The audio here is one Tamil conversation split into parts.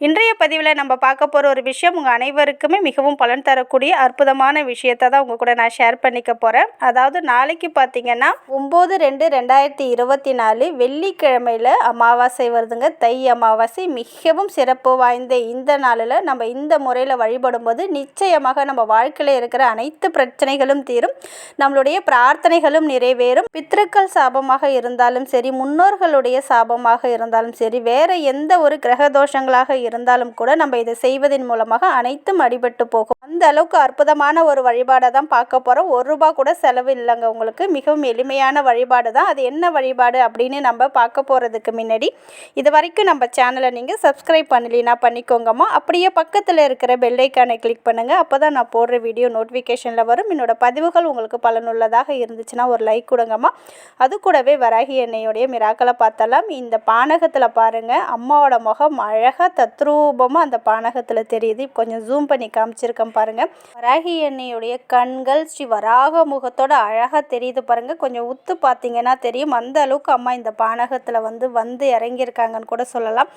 இன்றைய பதிவில் நம்ம பார்க்க போகிற ஒரு விஷயம் உங்கள் அனைவருக்குமே மிகவும் பலன் தரக்கூடிய அற்புதமான விஷயத்தை தான் உங்கள் கூட நான் ஷேர் பண்ணிக்க போகிறேன் அதாவது நாளைக்கு பார்த்தீங்கன்னா ஒம்பது ரெண்டு ரெண்டாயிரத்தி இருபத்தி நாலு வெள்ளிக்கிழமையில் அமாவாசை வருதுங்க. தை அமாவாசை மிகவும் சிறப்பு வாய்ந்த இந்த நாளில் நம்ம இந்த முறையில் வழிபடும்போது நிச்சயமாக நம்ம வாழ்க்கையில் இருக்கிற அனைத்து பிரச்சனைகளும் தீரும். நம்மளுடைய பிரார்த்தனைகளும் நிறைவேறும். பித்ருக்கள் சாபமாக இருந்தாலும் சரி முன்னோர்களுடைய சாபமாக இருந்தாலும் சரி வேற எந்த ஒரு கிரக தோஷங்களாக இருந்தாலும் கூட நம்ம இதை செய்வதன் மூலமாக அனைத்தும் அடிபட்டு போகும். அந்த அளவுக்கு அற்புதமான ஒரு வழிபாடை தான் பார்க்க போகிறோம் ஒரு ரூபா கூட செலவு இல்லைங்க உங்களுக்கு. மிகவும் எளிமையான வழிபாடு தான். அது என்ன வழிபாடு அப்படின்னு நம்ம பார்க்க போகிறதுக்கு முன்னாடி இது வரைக்கும் நம்ம சேனலை நீங்கள் சப்ஸ்கிரைப் பண்ணலைன்னா பண்ணிக்கோங்கம்மா. அப்படியே பக்கத்தில் இருக்கிற பெல்லைக்கானை கிளிக் பண்ணுங்கள் அப்போ தான் நான் போடுற வீடியோ நோட்டிஃபிகேஷனில் வரும். என்னோடய பதிவுகள் உங்களுக்கு பலனுள்ளதாக இருந்துச்சுன்னா ஒரு லைக் கொடுங்கம்மா. அது கூடவே வராகி எண்ணெயோடைய மிராக்களை பார்த்தலாம் இந்த பானகத்தில் பாருங்கள் அம்மாவோட முகம் அழகாக தத் தத்ரூபமாக அந்த பானகத்தில் தெரியுது. கொஞ்சம் ஜூம் பண்ணி காமிச்சிருக்கேன் பாருங்கள் வராகி எண்ணெயுடைய கண்கள் ஸ்ரீ வராக முகத்தோட அழகாக தெரியுது பாருங்கள் கொஞ்சம் உத்து பார்த்தீங்கன்னா தெரியும். அந்த அளவுக்கு அம்மா இந்த பானகத்தில் வந்து வந்து இறங்கியிருக்காங்கன்னு கூட சொல்லலாம்.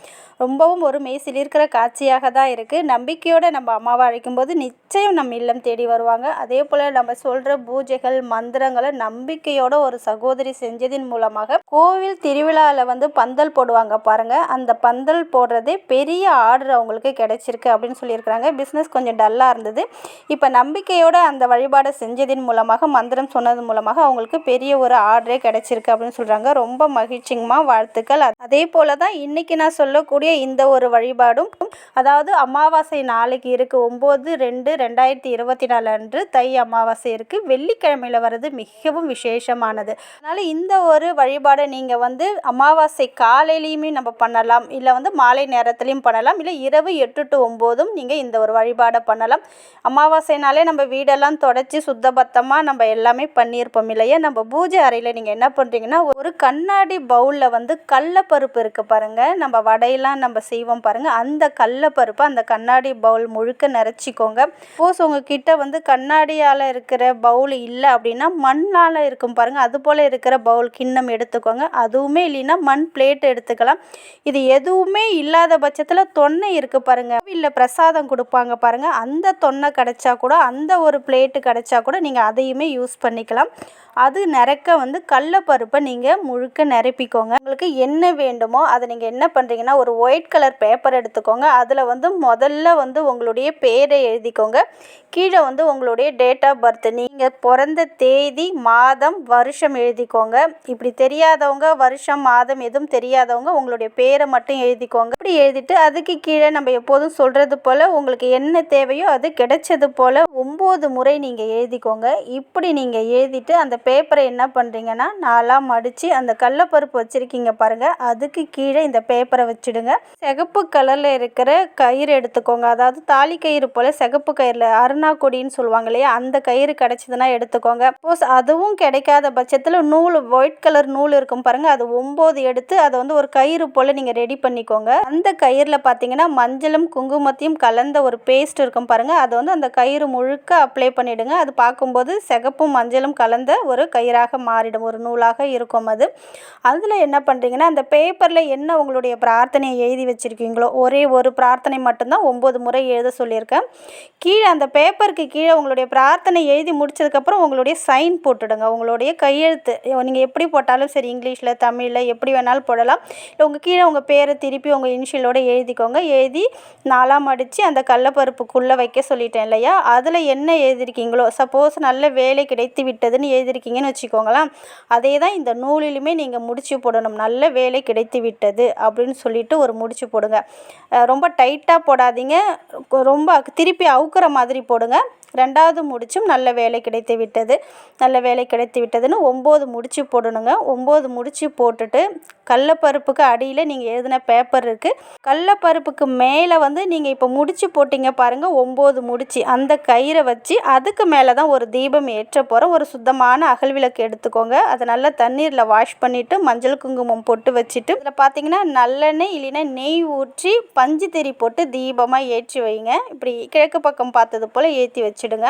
ரொம்பவும் ஒரு மெய்சில் இருக்கிற காட்சியாக தான் இருக்குது நம்பிக்கையோடு நம்ம அம்மாவை அழைக்கும்போது நிச்சயம் நம்ம இல்லம் தேடி வருவாங்க. அதே போல் நம்ம சொல்கிற பூஜைகள் மந்திரங்களை நம்பிக்கையோட ஒரு சகோதரி செஞ்சதின் மூலமாக கோவில் திருவிழாவில் வந்து பந்தல் போடுவாங்க பாருங்கள் அந்த பந்தல் போடுறதே பெரிய ஆர்டர் அவங்களுக்கு கிடைச்சிருக்கு அப்படின்னு சொல்லியிருக்கிறாங்க. பிஸ்னஸ் கொஞ்சம் டல்லாக இருந்தது. இப்போ நம்பிக்கையோட அந்த வழிபாடை செஞ்சதின் மூலமாக மந்திரம் சொன்னது மூலமாக அவங்களுக்கு பெரிய ஒரு ஆர்டரே கிடைச்சிருக்கு அப்படின்னு சொல்கிறாங்க ரொம்ப மகிழ்ச்சிங்கம்மா. வாழ்த்துக்கள். அதே போல் தான் இன்றைக்கி நான் சொல்லக்கூடிய இந்த ஒரு வழிபாடும் அதாவது அமாவாசை நாளைக்கு இருக்குது ஒம்பது ரெண்டு ரெண்டாயிரத்தி இருபத்தி நாலு அன்று தை அமாவாசை இருக்குது வெள்ளிக்கிழமையில் வர்றது மிகவும் விசேஷமானது. அதனால் இந்த ஒரு வழிபாடை நீங்கள் வந்து அமாவாசை காலையிலையுமே நம்ம பண்ணலாம் இல்லை வந்து மாலை நேரத்துலையும் பண்ணலாம் இல்லை இரவு எட்டு டு ஒம்போதும் நீங்கள் இந்த ஒரு வழிபாடை பண்ணலாம். அமாவாசைனாலே நம்ம வீடெல்லாம் தொடச்சி சுத்தபத்தமாக நம்ம எல்லாமே பண்ணியிருப்போம் இல்லையா? நம்ம பூஜை அறையில் நீங்கள் என்ன பண்ணுறீங்கன்னா ஒரு கண்ணாடி பவுலில் வந்து கடலப்பருப்பு இருக்குது பாருங்கள் நம்ம வடையெல்லாம் நம்ம செய்வோம் பாருங்கள் அந்த கடலப்பருப்பை அந்த கண்ணாடி பவுல் முழுக்க நிறச்சிக்கோங்க சப்போஸ் உங்ககிட்ட வந்து கண்ணாடியால் இருக்கிற பவுல் இல்லை அப்படின்னா மண்ணால் இருக்கும் பாருங்கள் அது போல் இருக்கிற பவுல் கிண்ணம் எடுத்துக்கோங்க. அதுவுமே இல்லைன்னா மண் பிளேட் எடுத்துக்கலாம். இது எதுவுமே இல்லாத பட்சத்தில் தொன்னை இருக்குது பாருங்கள் இல்லை பிரசாதம் கொடுப்பாங்க பாருங்கள் அந்த தொன்னை கிடைச்சா கூட அந்த ஒரு பிளேட்டு கிடைச்சா கூட நீங்கள் அதையுமே யூஸ் பண்ணிக்கலாம். அது நிறக்க வந்து கடலப்பருப்பை நீங்கள் முழுக்க நிரப்பிக்கோங்க. உங்களுக்கு என்ன வேண்டுமோ அதை நீங்கள் என்ன பண்ணுறீங்கன்னா ஒரு ஒயிட் கலர் பேப்பர் எடுத்துக்கோங்க. அதில் வந்து முதல்ல வந்து உங்களுடைய பேரை எழுதிக்கோங்க. கீழே வந்து உங்களுடைய டேட் ஆஃப் பர்த் நீங்கள் பிறந்த தேதி மாதம் வருஷம் எழுதிக்கோங்க. இப்படி தெரியாதவங்க வருஷம் மாதம் எதுவும் தெரியாதவங்க உங்களுடைய பேரை மட்டும் எழுதிக்கோங்க. இப்படி எழுதிட்டு அதுக்கு கீழே நம்ம எப்போதும் சொல்கிறது போல் உங்களுக்கு என்ன தேவையோ அது கிடைச்சது போல் ஒம்பது முறை நீங்கள் எழுதிக்கோங்க. இப்படி நீங்கள் எழுதிட்டு அந்த பேப்பரை என்ன பண்ணுறீங்கன்னா நாலாக மடித்து அந்த கடலப்பருப்பு வச்சுருக்கீங்க பாருங்கள் அதுக்கு கீழே இந்த பேப்பரை வச்சுடுங்க. சிகப்பு கலரில் இருக்கிற கயிறு எடுத்துக்கோங்க. அதாவது தாலி கயிறு போல் சிகப்பு கயிறில் அருணா கொடின்னு சொல்லுவாங்க இல்லையா அந்த கயிறு கிடச்சிதுன்னா எடுத்துக்கோங்க. சப்போஸ் அதுவும் கிடைக்காத பட்சத்தில் நூல் ஒயிட் கலர் நூல் இருக்கும் பாருங்கள் அது ஒம்பது எடுத்து அதை வந்து ஒரு கயிறு போல் நீங்கள் ரெடி பண்ணிக்கோங்க. அந்த கயிறில் பார்த்தீங்கன்னா மஞ்சளும் குங்குமத்தையும் கலந்த ஒரு பேஸ்ட் இருக்கும் பாருங்கள் அதை வந்து அந்த கயிறு முழுக்க அப்ளை பண்ணிவிடுங்க அது பார்க்கும்போது சிகப்பும் மஞ்சளும் கலந்த ஒரு கயிறாக மாறிடும். ஒரு நூலாக இருக்கும் அது. அதில் என்ன பண்ணுறீங்கன்னா அந்த பேப்பரில் என்ன உங்களுடைய பிரார்த்தனையை எழுதி வச்சுருக்கீங்களோ ஒரே ஒரு பிரார்த்தனை மட்டும்தான் ஒம்பது முறை எழுத சொல்லியிருக்கேன். கீழே அந்த பேப்பருக்கு கீழே உங்களுடைய பிரார்த்தனை எழுதி முடிச்சதுக்கப்புறம் உங்களுடைய சைன் போட்டுடுங்க. உங்களுடைய கையெழுத்து நீங்கள் எப்படி போட்டாலும் சரி இங்கிலீஷில் தமிழில் எப்படி வேணாலும் போடலாம். இல்லை உங்கள் கீழே உங்கள் பேரை திருப்பி உங்கள் இனிஷியலோடு எழுதிக்கோங்க. எழுதி நாலாம் அடித்து அந்த கடலப்பருப்புக்குள்ளே வைக்க சொல்லிட்டேன் இல்லையா? அதில் என்ன எழுதிருக்கீங்களோ சப்போஸ் நல்ல வேலை கிடைத்து விட்டதுன்னு எழுதிருக்கீங்கன்னு வச்சுக்கோங்களேன் அதே தான் இந்த நூலிலுமே நீங்கள் முடிச்சு போடணும். நல்ல வேலை கிடைத்து விட்டது அப்படின்னு சொல்லிட்டு ஒரு முடிச்சு போடுங்க. ரொம்ப டைட்டாக போடாதீங்க. ரொம்ப திருப்பி அவுக்கிற மாதிரி போடுங்க. ரெண்டாவது முடிச்சும் நல்ல வேலை கிடைத்து விட்டது. நல்ல வேலை கிடைத்து விட்டதுன்னு ஒம்பது முடிச்சு போடணுங்க. ஒம்பது முடிச்சு போட்டுட்டு கடலப்பருப்புக்கு அடியில் நீங்கள் எழுதின பேப்பர் இருக்குது கடலப்பருப்புக்கு மேலே வந்து நீங்கள் இப்போ முடிச்சு போட்டிங்க பாருங்கள் ஒம்பது முடிச்சு. அந்த கயிறை வச்சு அதுக்கு மேலே தான் ஒரு தீபம் ஏற்ற போகிறோம் ஒரு சுத்தமான அகல் விளக்கு எடுத்துக்கோங்க. அதை நல்லா தண்ணீரில் வாஷ் பண்ணிவிட்டு மஞ்சள் குங்குமம் போட்டு வச்சுட்டு இதில் பார்த்தீங்கன்னா நல்லெண்ணெய் இல்லைன்னா நெய் ஊற்றி பஞ்சு திரி போட்டு தீபமாக ஏற்றி வைங்க. இப்படி கிழக்கு பக்கம் பார்த்தது போல் ஏற்றி வச்சுடுங்க.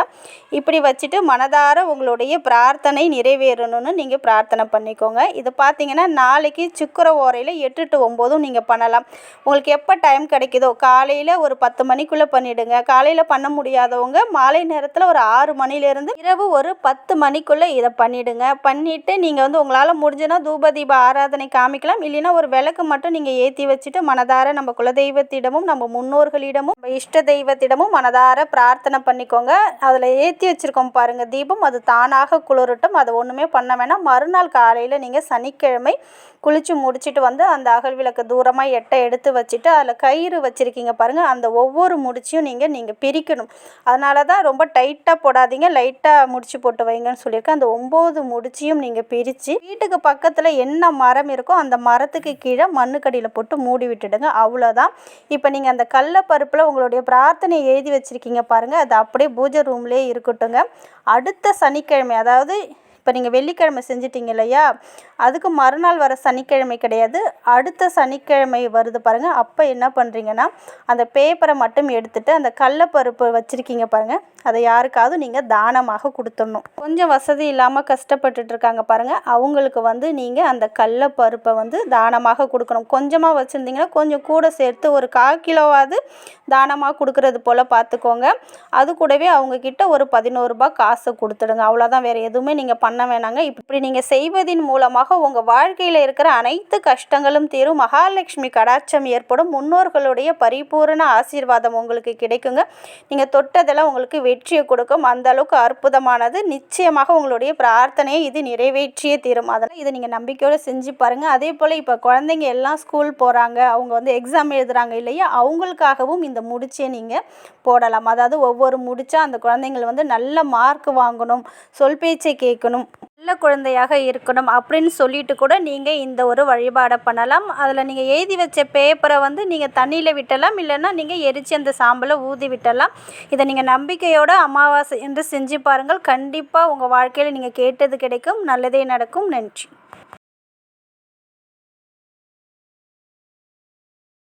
இப்படி வச்சுட்டு மனதார உங்களுடைய பிரார்த்தனை நிறைவேறணும்னு நீங்கள் பிரார்த்தனை பண்ணிக்கோங்க. இது பார்த்தீங்கன்னா நாளைக்கு சுக் இருக்கிற ஓரையில் எட்டு டு ஒம்போதும் நீங்கள் பண்ணலாம். உங்களுக்கு எப்போ டைம் கிடைக்குதோ காலையில் ஒரு பத்து மணிக்குள்ளே பண்ணிவிடுங்க காலையில் பண்ண முடியாதவங்க மாலை நேரத்தில் ஒரு ஆறு மணிலேருந்து இரவு ஒரு பத்து மணிக்குள்ளே இதை பண்ணிவிடுங்க பண்ணிவிட்டு நீங்கள் வந்து உங்களால் முடிஞ்சுன்னா தூப தீப ஆராதனை காமிக்கலாம். இல்லைன்னா ஒரு விளக்கு மட்டும் நீங்கள் ஏற்றி வச்சுட்டு மனதார நம்ம குலதெய்வத்திடமும் நம்ம முன்னோர்களிடமும் நம்ம இஷ்ட தெய்வத்திடமும் மனதார பிரார்த்தனை பண்ணிக்கோங்க. அதில் ஏற்றி வச்சுருக்கோம் பாருங்கள் தீபம் அது தானாக குளிரட்டும். அதை ஒன்றுமே பண்ண வேணாம். மறுநாள் காலையில் நீங்கள் சனிக்கிழமை குளிச்சு முடிச்சுட்டு வந்து அந்த அகல் விளக்கு தூரமாக எட்டை எடுத்து வச்சுட்டு அதில் கயிறு வச்சுருக்கீங்க பாருங்கள் அந்த ஒவ்வொரு முடிச்சியும் நீங்கள் நீங்கள் பிரிக்கணும். அதனால தான் ரொம்ப டைட்டாக போடாதீங்க. லைட்டாக முடிச்சு போட்டு வைங்கன்னு சொல்லியிருக்கேன். அந்த ஒம்பது முடிச்சியும் நீங்கள் பிரித்து வீட்டுக்கு பக்கத்தில் என்ன மரம் இருக்கோ அந்த மரத்துக்கு கீழே மண்ணுக்கடியில் போட்டு மூடி விட்டுடுங்க. அவ்வளோதான் இப்போ நீங்கள் அந்த கடலப்பருப்பில் உங்களுடைய பிரார்த்தனையை எழுதி வச்சுருக்கீங்க பாருங்கள் அது அப்படியே பூஜை ரூம்லேயே இருக்கட்டுங்க அடுத்த சனிக்கிழமை அதாவது இப்போ நீங்கள் வெள்ளிக்கிழமை செஞ்சிட்டிங்க இல்லையா? அதுக்கு மறுநாள் வர சனிக்கிழமை கிடையாது. அடுத்த சனிக்கிழமை வருது பாருங்கள் அப்போ என்ன பண்ணுறீங்கன்னா அந்த பேப்பரை மட்டும் எடுத்துகிட்டு அந்த கடலப்பருப்பு வச்சுருக்கீங்க பாருங்கள் அதை யாருக்காவது நீங்கள் தானமாக கொடுத்துடணும். கொஞ்சம் வசதி இல்லாமல் கஷ்டப்பட்டுட்டு இருக்காங்க பாருங்கள் அவங்களுக்கு வந்து நீங்கள் அந்த கடலப்பருப்பை வந்து தானமாக கொடுக்கணும். கொஞ்சமாக வச்சுருந்தீங்கன்னா கொஞ்சம் கூட சேர்த்து ஒரு கால் கிலோவாவது தானமாக கொடுக்கறது போல் பார்த்துக்கோங்க. அது கூடவே அவங்கக்கிட்ட ஒரு பதினோருபா காசு கொடுத்துடுங்க. அவ்வளோதான். வேறு எதுவுமே நீங்கள் பண்ண பண்ண வேணாங்க. இப்படி நீங்கள் செய்வதின் மூலமாக உங்கள் வாழ்க்கையில் இருக்கிற அனைத்து கஷ்டங்களும் தீரும். மகாலட்சுமி கடாட்சம் ஏற்படும். முன்னோர்களுடைய பரிபூரண ஆசீர்வாதம் உங்களுக்கு கிடைக்குங்க. நீங்கள் தொட்டதெல்லாம் உங்களுக்கு வெற்றியை கொடுக்கும். அந்த அளவுக்கு அற்புதமானது. நிச்சயமாக உங்களுடைய பிரார்த்தனையை இது நிறைவேற்றியே தீரும். அதனால் இதை நீங்கள் நம்பிக்கையோடு செஞ்சு பாருங்கள் அதே போல் இப்போ குழந்தைங்க எல்லாம் ஸ்கூல் போகிறாங்க அவங்க வந்து எக்ஸாம் எழுதுகிறாங்க இல்லையா? அவங்களுக்காகவும் இந்த முடிச்சே நீங்கள் போடலாம். அதாவது ஒவ்வொரு முடிச்சா அந்த குழந்தைங்கள் வந்து நல்ல மார்க் வாங்கணும். சொல் பேச்சை கேட்கணும். நல்ல குழந்தையாக இருக்கணும் அப்படின்னு சொல்லிட்டு கூட நீங்கள் இந்த ஒரு வழிபாடை பண்ணலாம். அதில் நீங்கள் எழுதி வச்ச பேப்பரை வந்து நீங்கள் தண்ணியில் விட்டலாம். இல்லைன்னா நீங்கள் எரித்து அந்த சாம்பலை ஊதி விட்டலாம். இதை நீங்கள் நம்பிக்கையோட அமாவாசை என்று செஞ்சு பாருங்கள். கண்டிப்பாக உங்கள் வாழ்க்கையில் நீங்கள் கேட்டது கிடைக்கும். நல்லதே நடக்கும். நன்றி.